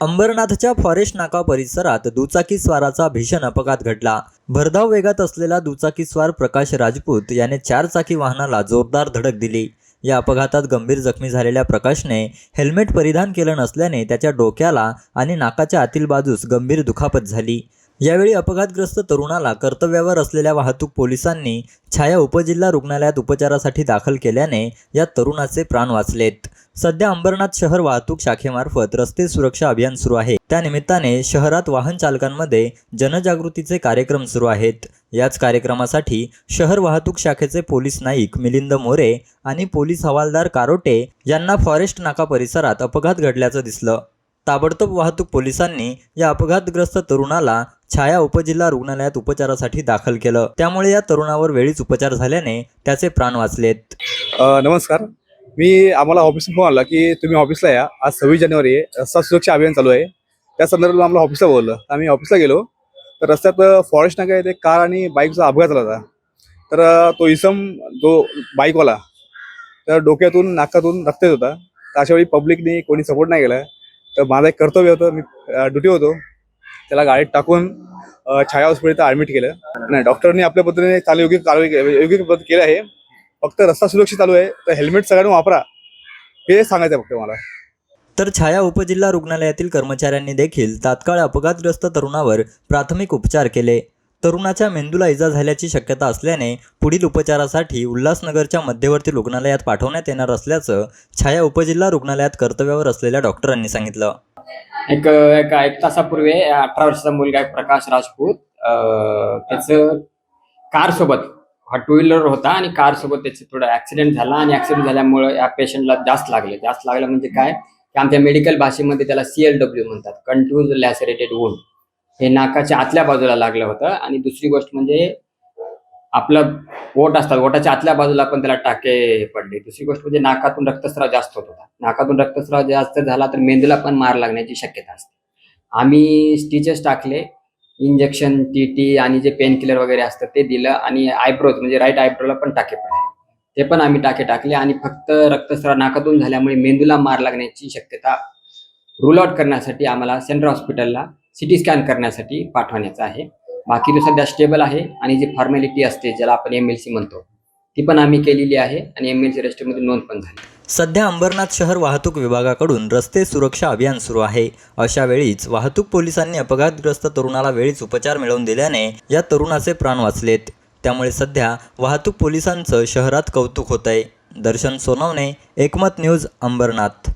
अंबरनाथच्या forest नाका परिसरात दुचाकी स्वाराचा भीषण अपघात घडला. भरधाव वेगात असलेला दुचाकी स्वार प्रकाश राजपूत याने चारचाकी वाहनाला जोरदार धडक दिली. या अपघातात गंभीर जखमी झालेल्या प्रकाशने हेल्मेट परिधान केलं नसल्याने त्याच्या डोक्याला आणि नाकाच्या आतील बाजूस गंभीर दुखापत झाली. यावेळी अपघातग्रस्त तरुणाला कर्तव्यावर असलेल्या वाहतूक पोलिसांनी छाया उपजिल्हा रुग्णालयात उपचारासाठी दाखल केल्याने या तरुणाचे प्राण वाचलेत. सध्या अंबरनाथ शहर वाहतूक शाखेमार्फत रस्ते सुरक्षा अभियान सुरू आहे. त्यानिमित्ताने शहरात वाहन चालकांमध्ये जनजागृतीचे कार्यक्रम सुरू आहेत. याच कार्यक्रमासाठी शहर वाहतूक शाखेचे पोलीस नाईक मिलिंद मोरे आणि पोलीस हवालदार कारोटे यांना फॉरेस्ट नाका परिसरात अपघात घडल्याचं दिसलं. ताबडतोब वाहतूक पोलिसांनी या अपघातग्रस्त तरुणाला छाया उपजिल्हा रुग्णालयात उपचारासाठी दाखल केलं. त्यामुळे या तरुणावर वेळीच उपचार झाल्याने त्याचे प्राण वाचलेत. नमस्कार. मी आम्हाला ऑफिसला फोन आला की तुम्ही ऑफिसला या. आज सव्वीस जानेवारी आहे. रस्ता सुरक्षा अभियान चालू आहे. त्या संदर्भात आम्हाला ऑफिसला बोललं आम्ही ऑफिसला गेलो. तर रस्त्यात फॉरेस्ट नाका येथे कार आणि बाईकचा अपघात झाला होता. तर तो इसम जो बाईकवाला तर डोक्यातून नाकातून रक्त येत होता. तर अशा वेळी पब्लिकने कोणी सपोर्ट नाही केला. तर माझं एक कर्तव्य होतं मी ड्युटी होतो. त्याला गाडीत टाकून छाया हॉस्पिटल ॲडमिट केलं. नाही डॉक्टरनी आपल्या पद्धतीने चालू योग्य कारवाई योग्य पद्धत केलं आहे. फक्त रस्ता सुरक्षित चालू आहे. तर हेल्मेट सगळ्यांनी वापरा. हे सांगायचं आहे फक्त मला. तर छाया उपजिल्हा रुग्णालयातील कर्मचाऱ्यांनी देखील तात्काळ अपघातग्रस्त तरुणावर प्राथमिक उपचार केले. तरुणाच्या मेंदूला इजा झाल्याची शक्यता असल्याने पुढील उपचारासाठी उल्हासनगरच्या मध्यवर्ती रुग्णालयात पाठवण्यात येणार असल्याचं छाया उपजिल्हा रुग्णालयात कर्तव्यावर असलेल्या डॉक्टरांनी सांगितलं. एक एक एक तासापूर्वी अठरा वर्षाचा मुलगा आहे प्रकाश राजपूत. त्याच त्याचं कार सोबत हा टू व्हीलर होता आणि कार सोबत त्याचे थोडा ऍक्सिडेंट झाला आणि ऍक्सिडेंट झाल्यामुळे या पेशंटला जास्त लागले. जास्त लागलं म्हणजे काय? की आमच्या मेडिकल भाषेमध्ये त्याला सीएलडब्ल्यू म्हणतात. कंट्यूज लॅसरेटेड वुंड हे नाकाच्या आतल्या बाजूला लागलं होतं. आणि दुसरी गोष्ट म्हणजे आपलं ओट असतात ओटाच्या आतल्या बाजूला पण त्याला टाके पडले. दुसरी गोष्ट म्हणजे नाकातून रक्तस्राव जास्त होत होता. नाकातून रक्तस्राव जास्त झाला तर मेंदूला पण मार लागण्याची शक्यता असते. आम्ही स्टिचेस टाकले इंजेक्शन टी टी आणि जे पेन किलर वगैरे असतं ते दिलं आणि आयब्रोज म्हणजे राईट आयब्रोला पण टाके पडले. ते पण आम्ही टाके टाकले आणि फक्त रक्तस्राव नाकातून झाल्यामुळे मेंदूला मार लागण्याची शक्यता रूल आउट करण्यासाठी आम्हाला सेंट्रल हॉस्पिटलला सिटी स्कॅन करण्यासाठी पाठवण्याचं आहे. बाकी तो सध्या स्टेबल आहे आणि जी फॉर्मॅलिटी असते ज्याला आपण एम एल सी म्हणतो ती पण आम्ही केलेली आहे आणि एम एल सी रजिस्टरमध्ये नोंद पण झाली. सध्या अंबरनाथ शहर वाहतूक विभागाकडून रस्ते सुरक्षा अभियान सुरू आहे. अशा वेळीच वाहतूक पोलिसांनी अपघातग्रस्त तरुणाला वेळीच उपचार मिळवून दिल्याने या तरुणाचे प्राण वाचलेत. त्यामुळे सध्या वाहतूक पोलिसांचं शहरात कौतुक होत आहे दर्शन सोनवणे एकमत न्यूज अंबरनाथ.